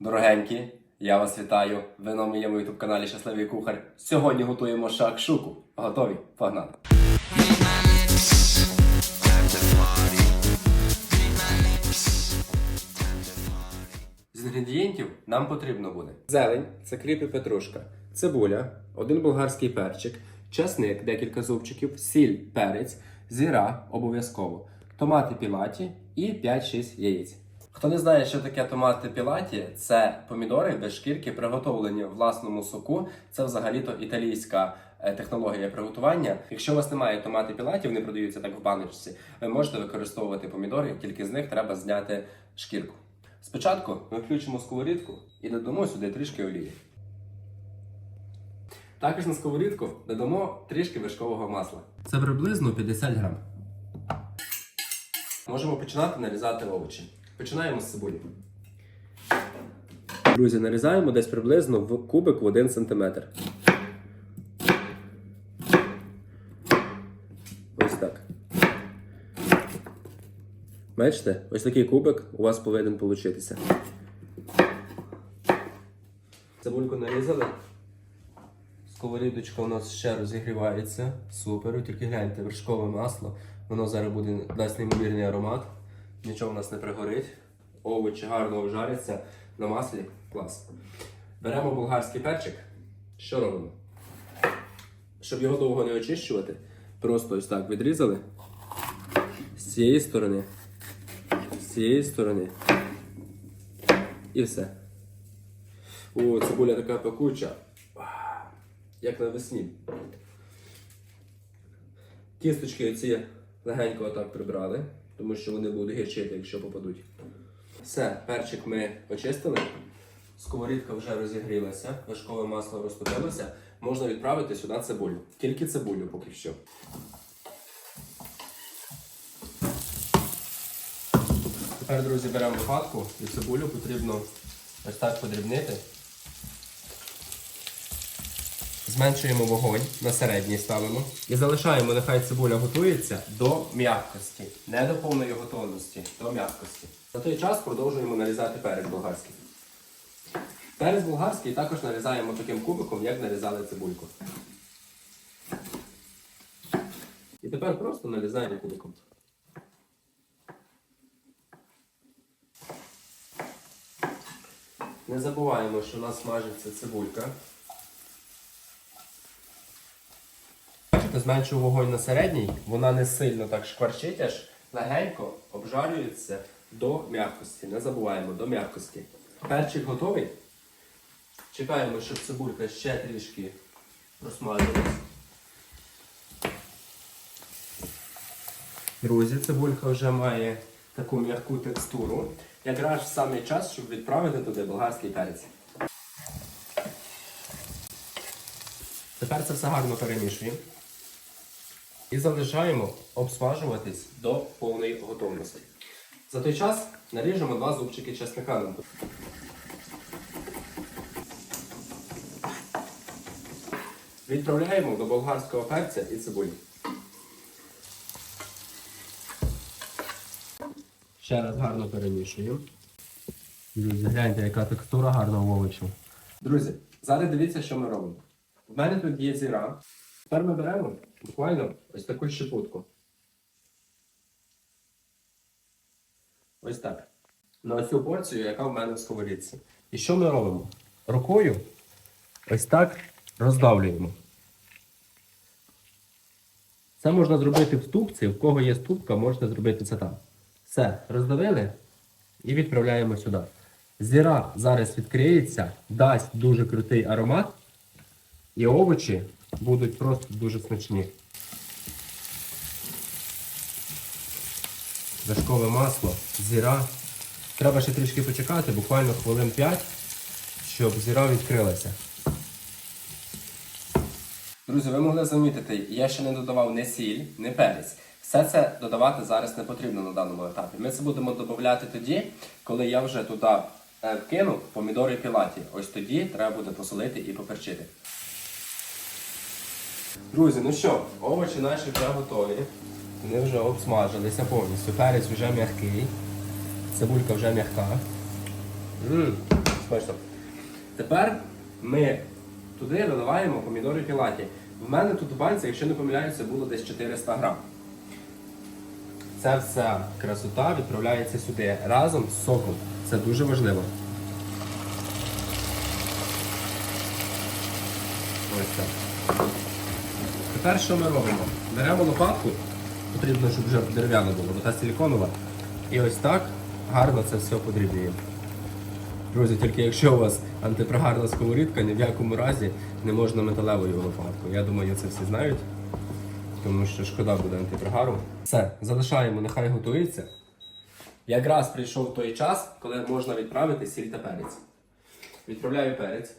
Дорогенькі, я вас вітаю. Ви на моєму ютуб каналі Щасливий Кухар. Сьогодні готуємо шакшуку. Готові? Погнали! З інгредієнтів нам потрібно буде зелень, це кріп і петрушка, цибуля, один болгарський перчик, чесник, декілька зубчиків, сіль, перець, зіра обов'язково, томати пілаті і 5-6 яєць. Хто не знає, що таке томати пілаті, це помідори без шкірки, приготовлені в власному соку. Це взагалі-то італійська е, технологія приготування. Якщо у вас немає томати пілаті, вони продаються так в баночці. Ви можете використовувати помідори, тільки з них треба зняти шкірку. Спочатку ми включимо сковорідку і додамо сюди трішки олії. Також на сковорідку додамо трішки вершкового масла. Це приблизно 50 грам. Можемо починати нарізати овочі. Починаємо з цибулі. Друзі, нарізаємо десь приблизно в кубик в 1 см. Ось так. Бачите, ось такий кубик у вас повинен получитися. Цибульку нарізали. Сковорідочка у нас ще розігрівається. Супер. Тільки гляньте, вершкове масло. Воно зараз буде дасть неймовірний аромат. Нічого в нас не пригорить. Овочі гарно обжаряться на маслі. Клас. Беремо болгарський перчик. Що робимо? Щоб його довго не очищувати, просто ось так відрізали з цієї сторони, з цієї сторони. І все. О, цибуля така пекуча. Як навесні. Кісточки оці легенько отак прибрали, тому що вони будуть гірчити, якщо попадуть. Все, перчик ми очистили. Сковорідка вже розігрілася, вершкове масло розтопилося. Можна відправити сюди цибулю. Тільки цибулю поки що. Тепер, друзі, беремо лопатку і цибулю потрібно ось так подрібнити. Зменшуємо вогонь на середній ставимо і залишаємо, нехай цибуля готується до м'якості, не до повної готовності, до м'якості. На той час продовжуємо нарізати перець болгарський. Перець болгарський також нарізаємо таким кубиком, як нарізали цибульку. І тепер просто нарізаємо кубиком. Не забуваємо, що у нас смажиться цибулька. Бачите, зменшую вогонь на середній, вона не сильно так шкварчить, аж легенько обжарюється до м'якості. Не забуваємо до м'якості. Перчик готовий. Чекаємо, щоб цибулька ще трішки просмажилась. Друзі, цибулька вже має таку м'яку текстуру. Якраз саме час, щоб відправити туди болгарський перець. Тепер це все гарно перемішуємо. І залишаємо обсмажуватись до повної готовності. За той час наріжемо два зубчики чесника. Відправляємо до болгарського перця і цибулі. Ще раз гарно перемішуємо. Друзі, гляньте, яка текстура гарна в. Друзі, зараз дивіться, що ми робимо. В мене тут є зіра. Тепер ми беремо буквально ось таку щепутку. Ось так. На цю порцію, яка в мене в сковорідці. І що ми робимо? Рукою ось так роздавлюємо. Це можна зробити в ступці, в кого є ступка, можна зробити це там. Все, роздавили і відправляємо сюди. Зіра зараз відкриється, дасть дуже крутий аромат, і овочі будуть просто дуже смачні. Вершкове масло, зіра. Треба ще трішки почекати, буквально хвилин 5, щоб зіра відкрилася. Друзі, ви могли замітити, я ще не додавав не сіль, не перець. Все це додавати зараз не потрібно на даному етапі. Ми це будемо додавати тоді, коли я вже туди е, вкину помідори пілаті. Ось тоді треба буде посолити і поперчити. Друзі, ну що, овочі наші вже готові. Вони вже обсмажилися повністю. Перець вже м'який. Цибулька вже м'яка. Смачно. Тепер ми туди доливаємо помідори пілаті. В мене тут в банці, якщо не помиляюся, було десь 400 грам. Ця вся красота відправляється сюди разом з соком. Це дуже важливо. Ось так. Тепер що ми робимо? Беремо лопатку, потрібно, щоб вже дерев'яна була, бо та силіконова. І ось так гарно це все подрібнюємо. Друзі, тільки якщо у вас антипригарна сковорідка, ні в якому разі не можна металевою лопаткою. Я думаю, це всі знають, тому що шкода буде антипригару. Все, залишаємо, нехай готується. Якраз прийшов той час, коли можна відправити сіль та перець. Відправляю перець.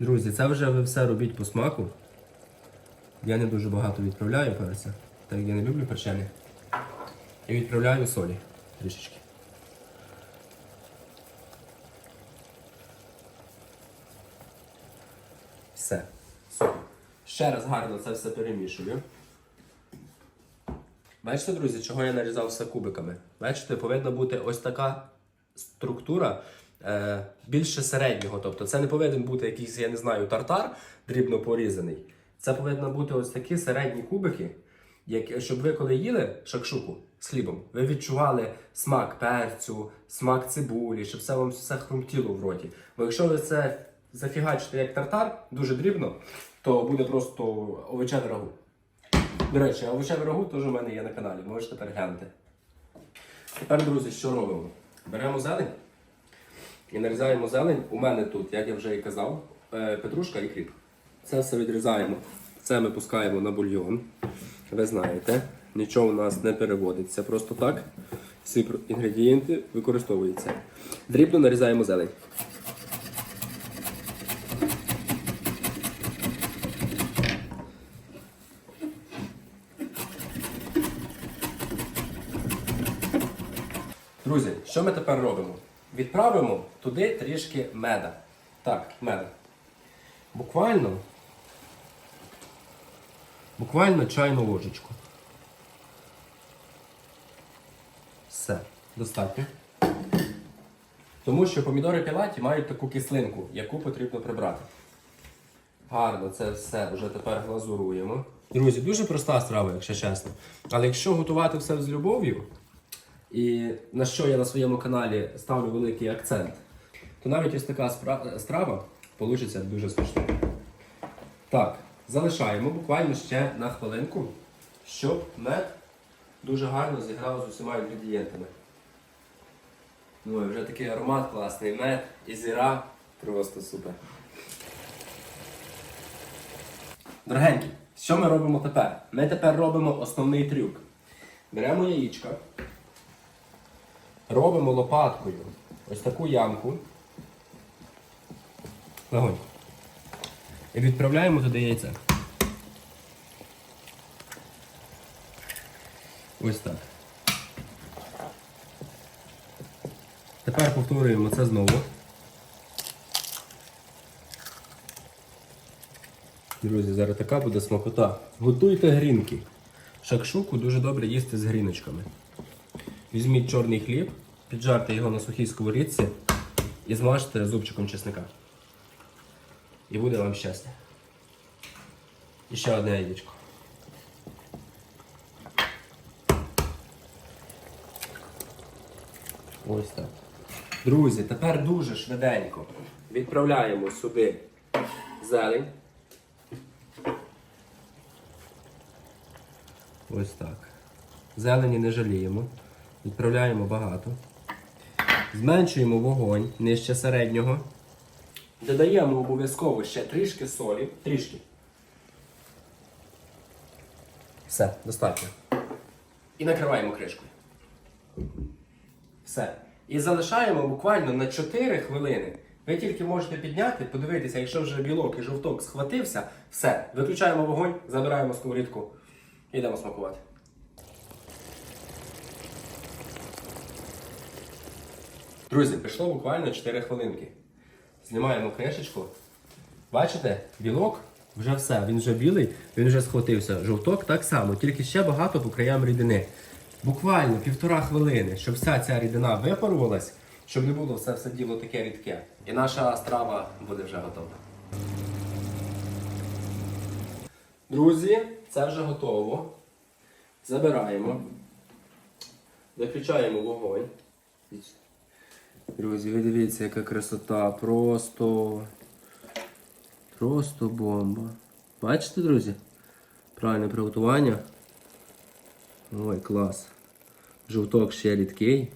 Друзі, це вже ви все робіть по смаку. Я не дуже багато відправляю перця, так як я не люблю перчене. І відправляю солі трішечки. Все. Ще раз гарно це все перемішую. Бачите, друзі, чого я нарізав все кубиками? Бачите, повинна бути ось така структура е, більше середнього. Тобто це не повинен бути якийсь, я не знаю, тартар дрібно порізаний. Це повинно бути ось такі середні кубики, як, щоб ви коли їли шакшуку з хлібом, ви відчували смак перцю, смак цибулі, щоб все вам все хрумтіло в роті. Бо якщо ви це зафігачите як тартар, дуже дрібно, то буде просто овочеве рагу. До речі, овочеве рагу теж у мене є на каналі, можете переглянути. Тепер, друзі, що робимо? Беремо зелень і нарізаємо зелень. У мене тут, як я вже і казав, е, петрушка і кріп. Це все відрізаємо. Це ми пускаємо на бульйон. Ви знаєте, нічого у нас не переводиться просто так. Всі інгредієнти використовуються. Дрібно нарізаємо зелень. Друзі, що ми тепер робимо? Відправимо туди трішки меда. Так, меда. Буквально. Буквально чайну ложечку. Все, достатньо. Тому що помідори пілаті мають таку кислинку, яку потрібно прибрати. Гарно це все вже тепер глазуруємо. Друзі, дуже проста страва, якщо чесно. Але якщо готувати все з любов'ю, і на що я на своєму каналі ставлю великий акцент, то навіть ось така страва вийде дуже смачно. Так, залишаємо буквально ще на хвилинку, щоб мед дуже гарно зіграв з усіма інгредієнтами. Ну і вже такий аромат класний, мед і зіра. Просто супер. Дорогенькі, що ми робимо тепер? Ми тепер робимо основний трюк. Беремо яєчка, робимо лопаткою ось таку ямку. Легонь. І відправляємо туди яйце. Ось так. Тепер повторюємо це знову. Друзі, зараз така буде смакота. Готуйте грінки. Шакшуку дуже добре їсти з гріночками. Візьміть чорний хліб, піджарте його на сухій сковорідці і змажте зубчиком чесника. І буде вам щастя. І ще одне яєчко. Ось так. Друзі, тепер дуже швиденько відправляємо сюди зелень. Ось так. Зелені не жаліємо. Відправляємо багато. Зменшуємо вогонь нижче середнього. Додаємо обов'язково ще трішки солі. Трішки. Все, достатньо. І накриваємо кришкою. Все. І залишаємо буквально на 4 хвилини. Ви тільки можете підняти, подивитися, якщо вже білок і жовток схватився, все. Виключаємо вогонь, забираємо сковорідку і йдемо смакувати. Друзі, пішло буквально 4 хвилинки. Знімаємо кришечку. Бачите, білок вже все, він вже білий, він вже схватився. Жовток так само, тільки ще багато по краям рідини. Буквально півтора хвилини, щоб вся ця рідина випарувалась, щоб не було все все діло таке рідке. І наша страва буде вже готова. Друзі, це вже готово. Забираємо. Виключаємо вогонь. Друзі, ви дивіться, яка красота. Просто. Просто бомба. Бачите, друзі? Правильне приготування. Ой, клас. Жовток ще рідкий.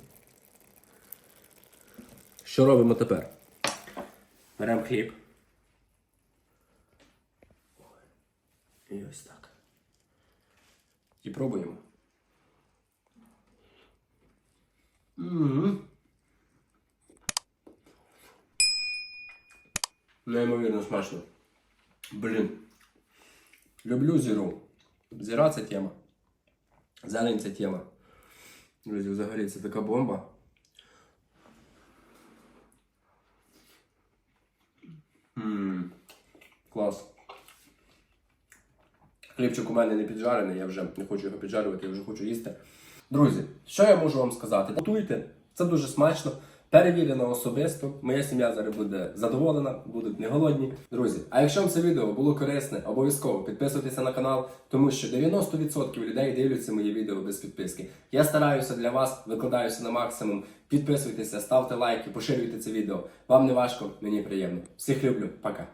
Що робимо тепер? Беремо хліб. І ось так. І пробуємо. М. Неймовірно смачно. Блін. Люблю зіру. Зіра це тема. Зелень це тема. Друзі, взагалі це така бомба. Ммм. Клас. Хлібчик у мене не піджарений, я вже не хочу його піджарювати, я вже хочу їсти. Друзі, що я можу вам сказати? Готуйте, це дуже смачно. Перевірено особисто. Моя сім'я зараз буде задоволена, будуть не голодні. Друзі, а якщо вам це відео було корисне, обов'язково підписуйтеся на канал, тому що 90% людей дивляться мої відео без підписки. Я стараюся для вас, викладаюся на максимум. Підписуйтеся, ставте лайки, поширюйте це відео. Вам не важко, мені приємно. Всіх люблю, пока.